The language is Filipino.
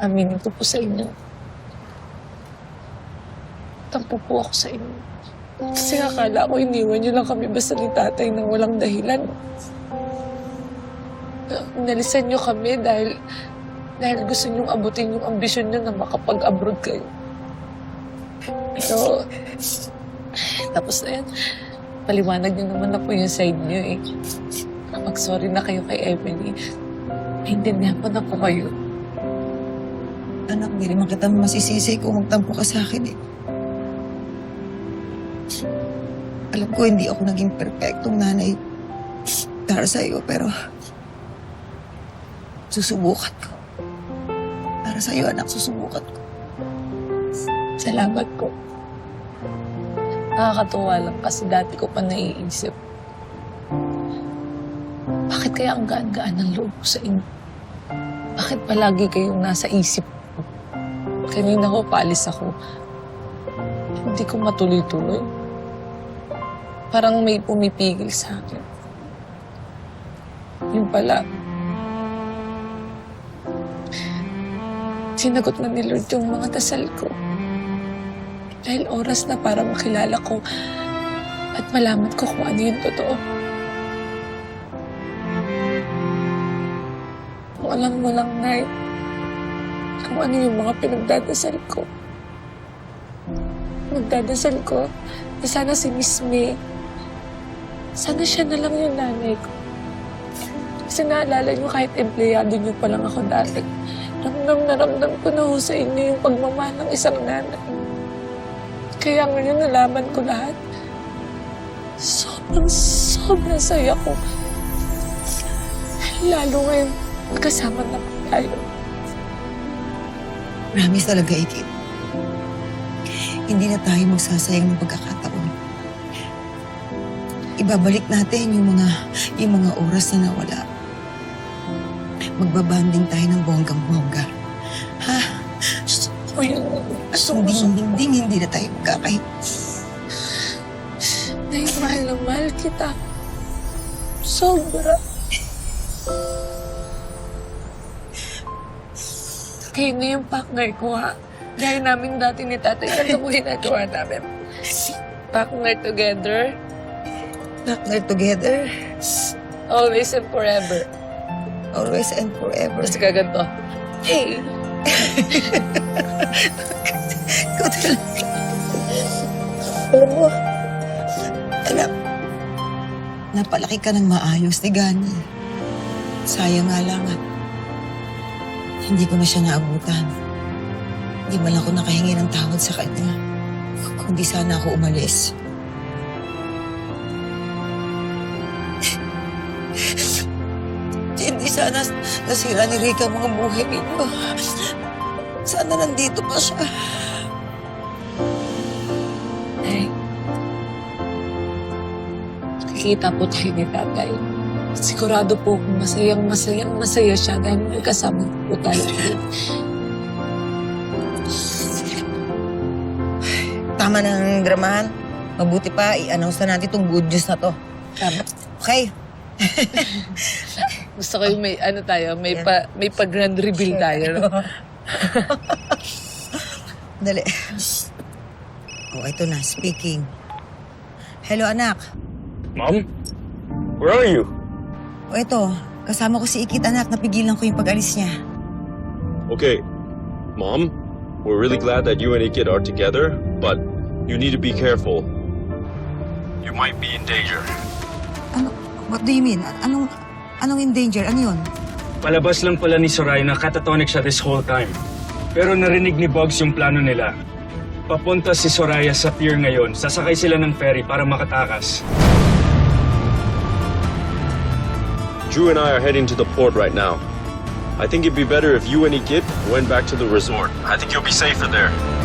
Aminin ko po sa inyo. Tampo po ako sa inyo. Kasi akala ko iniwan niyo lang kami basta ni tatay nang walang dahilan. Nalisan niyo kami dahil dahil gusto niyong abutin yung ambisyon niyo na makapag-abroad kayo. Pero, tapos na yan. Paliwanag niyo naman na po yung side niyo eh. Mag-sorry na kayo kay Emily. Naintindihan ko na po kayo. Hindi naman kita masisisi kung magtampo ka sa akin eh. Alam ko, hindi ako naging perfectong nanay para sa iyo, pero susubukan ko. Para sa iyo, anak, susubukan ko. Salamat po. Nakakatuwa lang kasi dati ko pa naiisip. Bakit kaya ang gaan-gaan ng loob ko sa inyo? Bakit palagi kayong nasa isip ko? Kanina ko paalis ako. Hindi ko matuloy-tuloy. Parang may pumipigil sa akin. Yung pala, sinagot na ni Lord yung mga dasal ko. Dahil oras na para makilala ko at malaman ko kung ano yung totoo. Kung alam mo lang, Nay, kung ano yung mga pinagdadasal ko. Nagdadasal ko na sana si Miss May, sana siya na lang yung nanay ko. Kasi naalala niyo kahit empleyado niyo pa lang ako dati. Ramdam na ramdam ko na ho sa inyo yung pagmamahal ng isang nanay. Kaya ngayon nalaman ko lahat. Sobrang, sobrang saya ko. Lalo ngayon, kasama na tayo. Promise talaga, Ikit. Hindi na tayo magsasayang ng pagkakataon. Ibabalik natin yung mga, yung mga oras na nawala. Magbabanding tayo ng bonggang-bongga. Ha? Ko Hindi, hindi, hindi, hindi na tayo magkakahit. yung mahal na mahal kita. Sobra. Kayo na yung partner ko ha. Gaya namin dati ni tatay, ano mo ginagawa namin? Partner together, Partner together, always and forever. always and forever. Tapos kaganto, hey, Ikaw talaga. Alam mo, anak, napalaki ka ng maayos ni Gani. Sayang nga lang at hindi ko na siya naabutan. Hindi man ako nakahingi ng tawad sa kanya. Kung di sana ako umalis. Hindi sana nasira ni Rika mga buhay ninyo. Sana nandito pa siya. Nay, nakikita po tayo ni tatay. Sigurado po kung masayang masayang masaya siya dahil may kasama po tayo. Tama ng dramahan. Mabuti pa, i-announce na natin itong good news na to. Tama. Okay? Gusto ko yung may ano tayo, may pa may pa grand reveal tayo. No? Dali. Oh, ito na. Speaking. Hello, anak. Mom? Where are you? O ito, kasama ko si Ikit, anak. Napigilan ko yung pag-alis niya. Okay, Mom, we're really glad that you and Ikit are together, but you need to be careful. You might be in danger. Ano? What do you mean? Anong, anong in danger? Ano yun? Palabas lang pala ni Soraya na catatonic siya this whole time. Pero narinig ni Bugs yung plano nila. Papunta si Soraya sa pier ngayon. Sasakay sila ng ferry para makatakas. Drew and I are heading to the port right now. I think it'd be better if you and Ikit went back to the resort. I think you'll be safer there.